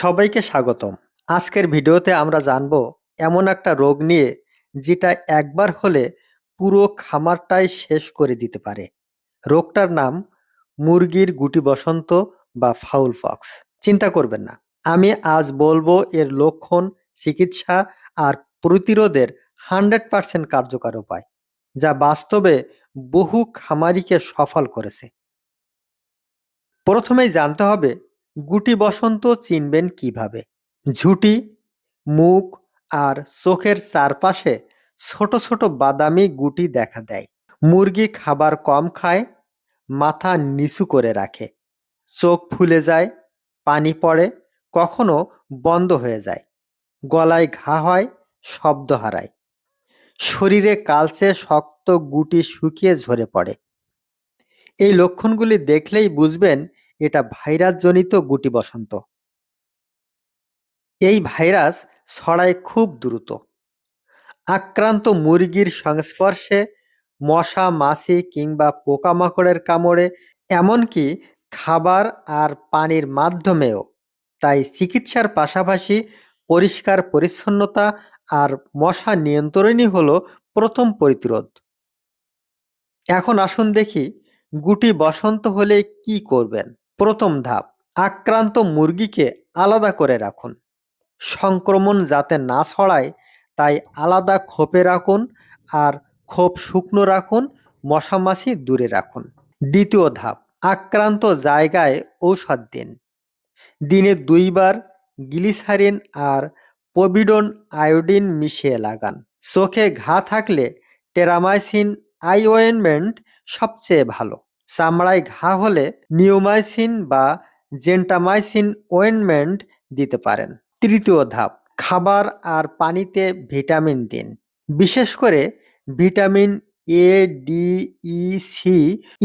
সবাইকে স্বাগতম। আজকের ভিডিওতে আমরা জানব এমন একটা রোগ নিয়ে যেটা একবার হলে পুরো খামারটাই শেষ করে দিতে পারে। রোগটার নাম মুরগির গুটি বসন্ত বা ফাউল ফক্স। চিন্তা করবেন না, আমি আজ বলব এর লক্ষণ, চিকিৎসা আর প্রতিরোধের হান্ড্রেড পার্সেন্ট কার্যকর উপায়, যা বাস্তবে বহু খামারিকে সফল করেছে। প্রথমেই জানতে হবে গুটি বসন্ত চিনবেন কীভাবে? ঝুঁটি, মুখ আর চোখের চারপাশে ছোট ছোট বাদামি গুটি দেখা দেয়। মুরগি খাবার কম খায়, মাথা নিচু করে রাখে। চোখ ফুলে যায়, পানি পড়ে, কখনো বন্ধ হয়ে যায়। গলায় ঘা হয়, শব্দ হারায়। শরীরে কালচে শক্ত গুটি শুকিয়ে ঝরে পড়ে। এই লক্ষণগুলি দেখলেই বুঝবেন এটা ভাইরাসজনিত গুটি বসন্ত এই ভাইরাস ছড়ায় খুব দ্রুত। আক্রান্ত মুরগির সংস্পর্শে মশা, মাছি কিংবা পোকামাকড়ের কামড়ে, এমনকি খাবার আর পানির মাধ্যমেও। তাই চিকিৎসার পাশাপাশি পরিষ্কার পরিচ্ছন্নতা আর মশা নিয়ন্ত্রণই হলো প্রথম প্রতিরোধ। এখন আসুন দেখি গুটি বসন্ত হলে কি করবেন। প্রথম ধাপ, আক্রান্ত মুরগিকে আলাদা করে রাখুন। সংক্রমণ যাতে না ছড়ায়, তাই আলাদা খোপে রাখুন আর খোপ শুকনো রাখুন, মশামাছি দূরে রাখুন। দ্বিতীয় ধাপ, আক্রান্ত জায়গায় ঔষধ দিন। দিনে দুইবার গ্লিসারিন আর পবিডন আয়োডিন মিশিয়ে লাগান। চোখে ঘা থাকলে টেরামাইসিন আই ওয়েনমেন্ট সবচেয়ে ভালো। চামড়ায় ঘা হলে নিওমাইসিন বা জেন্টামাইসিন ওয়েনমেন্ট দিতে পারেন। তৃতীয় ধাপ, খাবার আর পানিতে ভিটামিন দিন। বিশেষ করে vitamin A D E C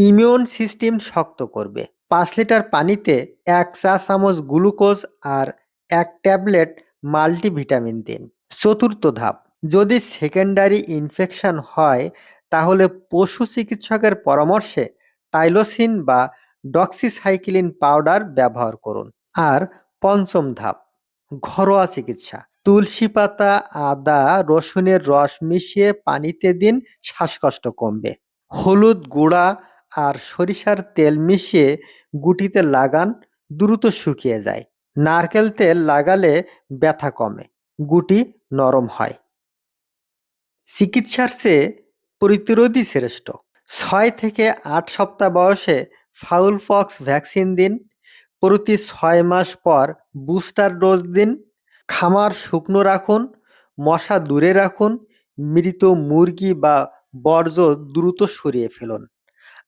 immune system শক্ত করবে। পাঁচ লিটার পানিতে এক চা চামচ গ্লুকোজ আর এক ট্যাবলেট মাল্টিভিটামিন দিন। চতুর্থ ধাপ, যদি সেকেন্ডারি ইনফেকশন হয়, তাহলে পশু চিকিৎসকের পরামর্শে টাইলোসিন বা ডক্সিসাইক্লিন পাউডার ব্যবহার করুন। আর পঞ্চম ধাপ, ঘরোয়া চিকিৎসা। তুলসী পাতা, আদা, রসুনের রস মিশিয়ে পানিতে দিন, শ্বাসকষ্ট কমবে। হলুদ গুঁড়া আর সরিষার তেল মিশিয়ে গুটিতে লাগান, দ্রুত শুকিয়ে যায়। নারকেল তেল লাগালে ব্যথা কমে, গুটি নরম হয়। চিকিৎসার চেয়ে প্রতিরোধী শ্রেষ্ঠ। ছয় থেকে আট সপ্তাহ বয়সে ফাউল পক্স ভ্যাকসিন দিন, প্রতি ছয় মাস পর বুস্টার ডোজ দিন, খামার শুকনো রাখুন, মশা দূরে রাখুন, মৃত মুরগি বা বর্জ্য দ্রুত সরিয়ে ফেলুন।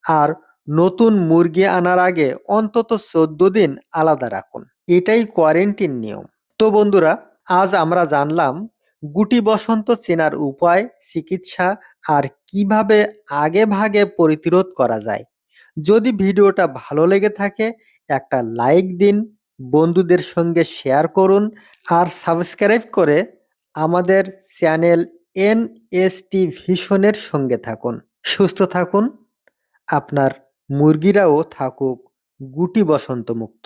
আর নতুন মুরগি আনার আগে অন্তত চোদ্দ দিন আলাদা রাখুন। এটাই কোয়ারেন্টিন নিয়ম। তো বন্ধুরা, আজ আমরা জানলাম গুটি বসন্ত চেনার উপায়, চিকিৎসা আর কীভাবে আগে ভাগে প্রতিরোধ করা যায়। যদি ভিডিওটা ভালো লেগে থাকে, একটা লাইক দিন, বন্ধুদের সঙ্গে শেয়ার করুন আর সাবস্ক্রাইব করে আমাদের চ্যানেল এন এস টি ভিশনের সঙ্গে থাকুন। সুস্থ থাকুন। আপনার মুরগিরাও থাকুক গুটি বসন্ত মুক্ত